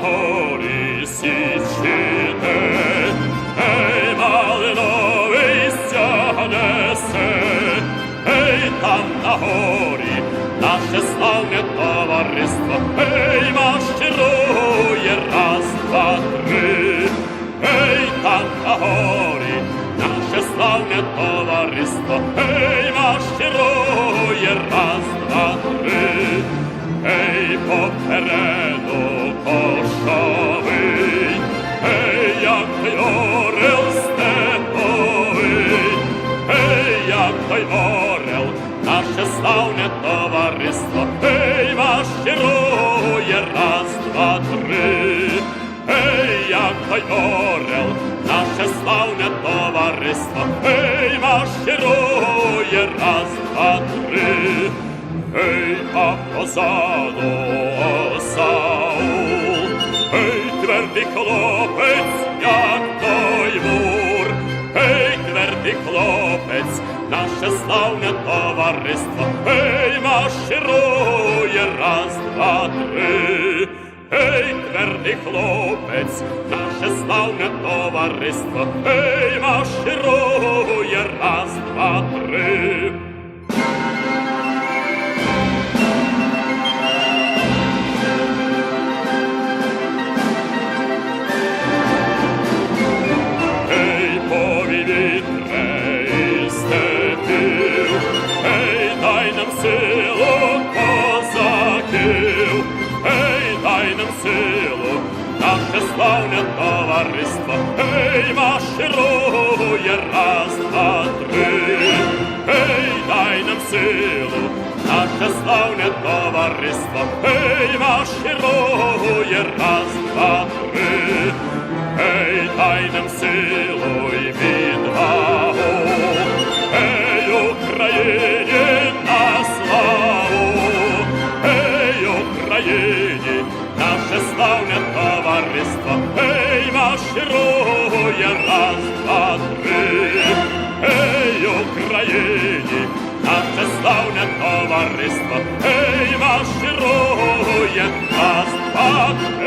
горі січини, ей, малиновися ей, там на горі, наше славне товариство, ей, марширує раз, два, три, там на горі, наше славне товариство, ей, той орел, наше славне товариство, ей, марширує, раз, два, три, ей, як той орел, наше славне товариство, ей, марширує, раз, два, три, ей, а позаду Саул, ей, твердий хлопець, як хлопець, наше славне товариство, ей, марширує, раз, два, три. Ей, твердий хлопець, наше славне товариство, ей, марширує, раз, два, три. Ей, дай нам силу, наше славне товариство, ей, марширує, раз, два, три, ей, дай нам силу, наше славне товариство, ей, марширує, раз, два, три. Ей, дай нам силу Україні, наше славне товариство, Ей, марширує, раз, два, три, Ей, Україні, наше славне товариство, Ей, марширує, раз, два, три.